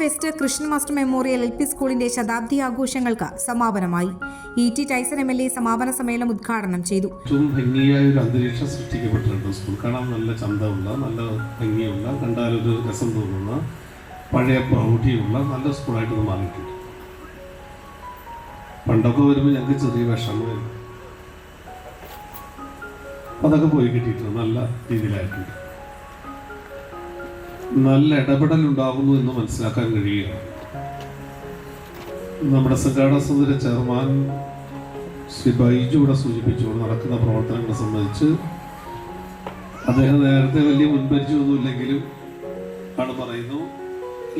West Krishna master memorial L P സ്കൂളിന്റെ ശതാബ്ദി ആഘോഷങ്ങൾക്ക് സമാപനമായി. E T Tyson M L A സമാപന സമ്മേളനം ഉദ്ഘാടനം ചെയ്തു. ഏറ്റവും ഭംഗിയായ ഒരു അന്തരീക്ഷം സൃഷ്ടിക്കപ്പെട്ടിട്ടുണ്ട് സ്കൂൾ. കാണാൻ നല്ല ചന്തമുള്ള നല്ല ഭംഗിയുള്ള കണ്ടാലൊരു രസം തോന്നുന്ന പഴയ പ്രൗഢിയുള്ള നല്ല സ്കൂളായിട്ട് ഇത് മാറിയിട്ടുണ്ട്. പണ്ടൊക്കെ വരുമ്പോൾ ഞങ്ങൾക്ക് ചെറിയ വിഷമമായിരുന്നു അതൊക്കെ പോയി കിട്ടിയിട്ടുണ്ട് നല്ല രീതിയിലായിട്ടുണ്ട്. നല്ല ഇടപെടൽ ഉണ്ടാകുന്നു എന്ന് മനസ്സിലാക്കാൻ കഴിയുകയാണ്. നമ്മുടെ സംഘാടക സുന്ദര ചെയർമാൻ ശ്രീ ബൈജു ഇവിടെ സൂചിപ്പിച്ചുകൊണ്ട് നടക്കുന്ന പ്രവർത്തനങ്ങളെ സംബന്ധിച്ച് അദ്ദേഹം നേരത്തെ വലിയ മുൻപരിചയമൊന്നുമില്ലെങ്കിലും ആണ് പറയുന്നു.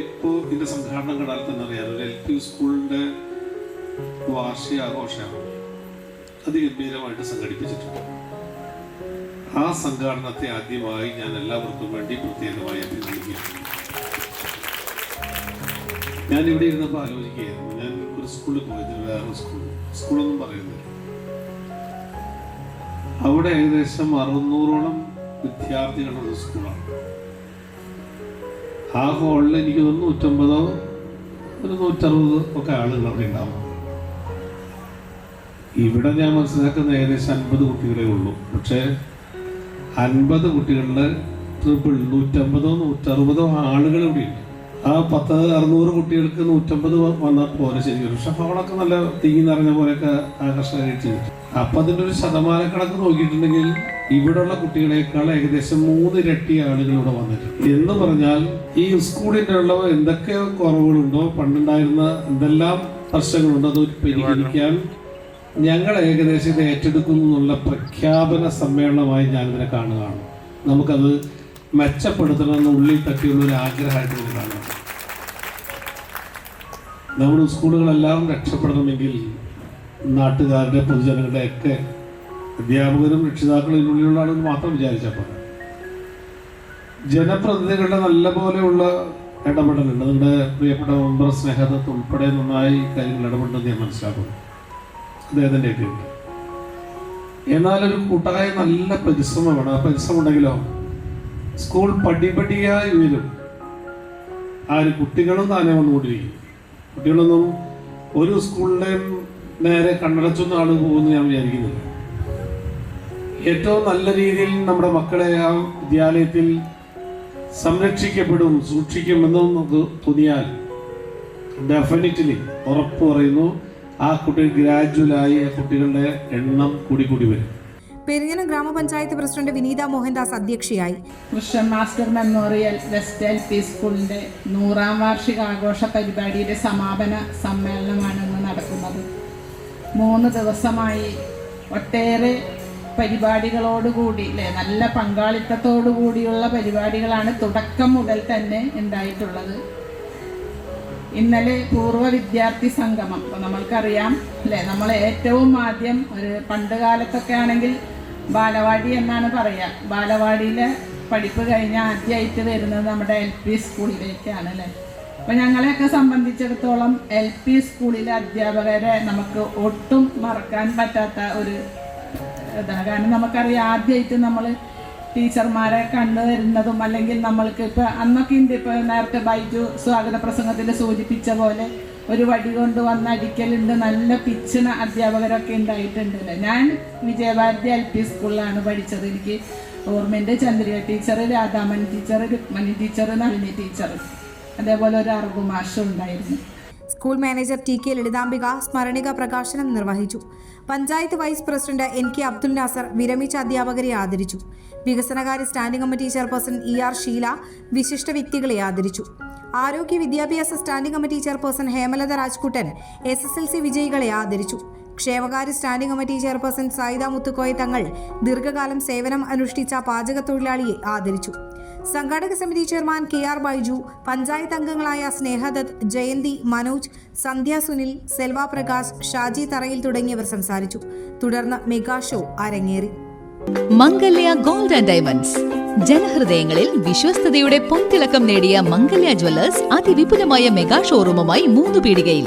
ഇപ്പോൾ ഇതിന്റെ സംഘാടനം കണ്ടാൽ തന്നെ അറിയാം. ഒരു എൽ പി സ്കൂളിന്റെ വാർഷികാഘോഷമാണ്. അതിഗംഭീരമായിട്ട് സംഘടിപ്പിച്ചിട്ടുണ്ട്. ആ സംഘാടനത്തെ ആദ്യമായി ഞാൻ എല്ലാവർക്കും വേണ്ടി പ്രത്യേകമായി അഭിനന്ദിക്കുന്നു ഞാൻ ഇവിടെ ഇരുന്നപ്പോൾ ആലോചിക്കുകയായിരുന്നു. ഞാൻ ഒരു സ്കൂളിൽ പോയത് വേറെ സ്കൂൾ സ്കൂളൊന്നും പറയുന്നില്ല. അവിടെ ഏകദേശം അറുന്നൂറോളം വിദ്യാർത്ഥികളുള്ള ഒരു സ്കൂളാണ് ആ ഹോളിൽ എനിക്ക് തോന്നുന്നു നൂറ്റമ്പതോ ഒരു നൂറ്ററുപത് ഒക്കെ ആളുകൾ അവിടെ ഉണ്ടാവും. ഇവിടെ ഞാൻ മനസ്സിലാക്കുന്ന ഏകദേശം അൻപത് കുട്ടികളെ ഉള്ളൂ. പക്ഷേ അൻപത് കുട്ടികളുടെ ട്രിപ്പിൾ നൂറ്റമ്പതോ നൂറ്ററുപതോ ആളുകൾ ഇവിടെ ഉണ്ട്. ആ പത്ത് അറുന്നൂറ് കുട്ടികൾക്ക് നൂറ്റമ്പത് വന്നാൽ പോലെ ശരിക്കും. പക്ഷെ അവളൊക്കെ നല്ല തിങ്ങി നിറഞ്ഞ പോലെയൊക്കെ ആകർഷകമായിട്ട് ചെയ്തിട്ടുണ്ട്. അപ്പൊ അതിന്റെ ഒരു ശതമാന കണക്ക് നോക്കിയിട്ടുണ്ടെങ്കിൽ ഇവിടെയുള്ള കുട്ടികളെക്കാൾ ഏകദേശം മൂന്ന് ഇരട്ടി ആളുകൾ ഇവിടെ വന്നിട്ടുണ്ട്. എന്ന് പറഞ്ഞാൽ ഈ സ്കൂളിന്റെ ഉള്ള എന്തൊക്കെ കുറവുകളുണ്ടോ പണ്ടുണ്ടായിരുന്ന എന്തെല്ലാം പ്രശ്നങ്ങളുണ്ടോ അത് പരിഹരിക്കാൻ ഞങ്ങൾ ഏകദേശം ഇത് ഏറ്റെടുക്കുന്നു എന്നുള്ള പ്രഖ്യാപന സമ്മേളനമായി ഞാനിതിനെ കാണുകയാണ്. നമുക്കത് മെച്ചപ്പെടുത്തണമെന്ന് ഉള്ളിൽ തട്ടിയുള്ള ഒരു ആഗ്രഹമായിട്ട് ഇത് കാണാം നമ്മുടെ സ്കൂളുകളെല്ലാം രക്ഷപ്പെടണമെങ്കിൽ നാട്ടുകാരുടെ പൊതുജനങ്ങളുടെ ഒക്കെ അധ്യാപകരും രക്ഷിതാക്കളും ഇതിനുള്ളിലുള്ളതാണെന്ന് മാത്രം വിചാരിച്ചാൽ പോരാ. ജനപ്രതിനിധികളുടെ നല്ല പോലെയുള്ള ഇടപെടലുണ്ട്. നിങ്ങളുടെ പ്രിയപ്പെട്ട മെമ്പർ സ്നേഹദത്ത് ഉൾപ്പെടെ നന്നായി കാര്യങ്ങൾ ഇടപെടുന്നത് ഞാൻ മനസ്സിലാക്കുന്നു. അദ്ദേഹത്തിന്റെ ഒക്കെ ഉണ്ട് എന്നാൽ ഒരു കൂട്ടായ നല്ല പരിശ്രമം വേണം. ആ പരിശ്രമം ഉണ്ടെങ്കിലോ? സ്കൂൾ പടിപടിയായി ഉയരും. ആര് കുട്ടികളും താനെ വന്നുകൊണ്ടിരിക്കും. കുട്ടികളൊന്നും ഒരു സ്കൂളിലെയും നേരെ കണ്ണടച്ചൊന്നും ആൾ പോകുമെന്ന് ഞാൻ വിചാരിക്കുന്നില്ല. ഏറ്റവും നല്ല രീതിയിൽ നമ്മുടെ മക്കളെ ആ വിദ്യാലയത്തിൽ സംരക്ഷിക്കപ്പെടും സൂക്ഷിക്കുമെന്നും നമുക്ക് തോന്നിയാൽ ഡെഫിനറ്റ്ലി ഉറപ്പ് പറയുന്നു. ആ കുട്ടി ഗ്രാജുവലായി കുട്ടികളുടെ എണ്ണം കൂടി കൂടി വരും. പെരിഞ്ഞനം ഗ്രാമപഞ്ചായത്ത് പ്രസിഡന്റ് വിനീത മോഹൻദാസ് അധ്യക്ഷയായി. Krishnan master memorial west L P സ്കൂളിന്റെ നൂറാം വാർഷികാഘോഷ പരിപാടിയുടെ സമാപന സമ്മേളനമാണ് ഇന്ന് നടക്കുന്നത്. മൂന്ന് ദിവസമായി ഒട്ടേറെ പരിപാടികളോടുകൂടി അല്ലേ നല്ല പങ്കാളിത്തത്തോടു കൂടിയുള്ള പരിപാടികളാണ് തുടക്കം മുതൽ തന്നെ ഉണ്ടായിട്ടുള്ളത്. ഇന്നലെ പൂർവ വിദ്യാർത്ഥി സംഗമം. അപ്പൊ നമ്മൾക്കറിയാം അല്ലേ? നമ്മൾ ഏറ്റവും ആദ്യം ഒരു പണ്ട് കാലത്തൊക്കെ ആണെങ്കിൽ ബാലവാടി എന്നാണ് പറയുക ബാലവാടിയിലെ പഠിപ്പ് കഴിഞ്ഞ ആദ്യമായിട്ട് വരുന്നത് നമ്മുടെ എൽ പി സ്കൂളിലേക്കാണ് അല്ലേ? അപ്പോൾ ഞങ്ങളെയൊക്കെ സംബന്ധിച്ചിടത്തോളം എൽ പി സ്കൂളിലെ അധ്യാപകരെ നമുക്ക് ഒട്ടും മറക്കാൻ പറ്റാത്ത ഒരു ഇതാണ്. കാരണം നമുക്കറിയാം ആദ്യമായിട്ട് നമ്മൾ ടീച്ചർമാരെ കണ്ടു തരുന്നതും അല്ലെങ്കിൽ നമ്മൾക്ക് ഇപ്പൊ അന്നൊക്കെ ഉണ്ട് ഇപ്പൊ നേരത്തെ ബൈജു സ്വാഗത പ്രസംഗത്തിൽ സൂചിപ്പിച്ച പോലെ ഒരു വടി കൊണ്ട് വന്ന് അടിക്കലുണ്ട് നല്ല പിച്ചിന അധ്യാപകരൊക്കെ ഉണ്ടായിട്ടുണ്ട് ഞാൻ വിജയഭാരതി എൽ പി സ്കൂളിലാണ് പഠിച്ചത്. എനിക്ക് ഓർമ്മയുണ്ട് Chandrika teacher Radhaman teacher Rukmani teacher Nalini teacher. അതേപോലെ ഒരു അറബ് മാഷും ഉണ്ടായിരുന്നു. School manager T K Lalithambika സ്മരണിക പ്രകാശനം നിർവഹിച്ചു. Panchayat vice president N K Abdul Nasar വിരമിച്ച അധ്യാപകരെ ആദരിച്ചു. വികസനകാര്യ standing committee chairperson E R Sheela വിശിഷ്ട വ്യക്തികളെ ആദരിച്ചു. ആരോഗ്യ വിദ്യാഭ്യാസ standing committee chairperson Hemalatha Rajkuttan S S L C വിജയികളെ ആദരിച്ചു. ക്ഷേമകാര്യ standing committee chairperson Saida Muthukoya Thangal ദീർഘകാലം സേവനം അനുഷ്ഠിച്ച പാചക തൊഴിലാളിയെ ആദരിച്ചു. സംഘാടക സമിതി chairman K R Baiju panchayat അംഗങ്ങളായ സ്നേഹദത്ത് ജയന്തി മനോജ് സന്ധ്യ സുനിൽ സെൽവ പ്രകാശ് ഷാജി തറയിൽ തുടങ്ങിയവർ സംസാരിച്ചു. തുടർന്ന് മെഗാ ഷോ അരങ്ങേറി. Mangalya gold and diamonds. ജനഹൃദയങ്ങളിൽ വിശ്വസ്തയുടെ പൊൻതിളക്കം നേടിയ മംഗല്യ ജ്വല്ലേഴ്സ് അതിവിപുലമായ മെഗാ ഷോറൂമുമായി മൂന്ന് പീടികയിൽ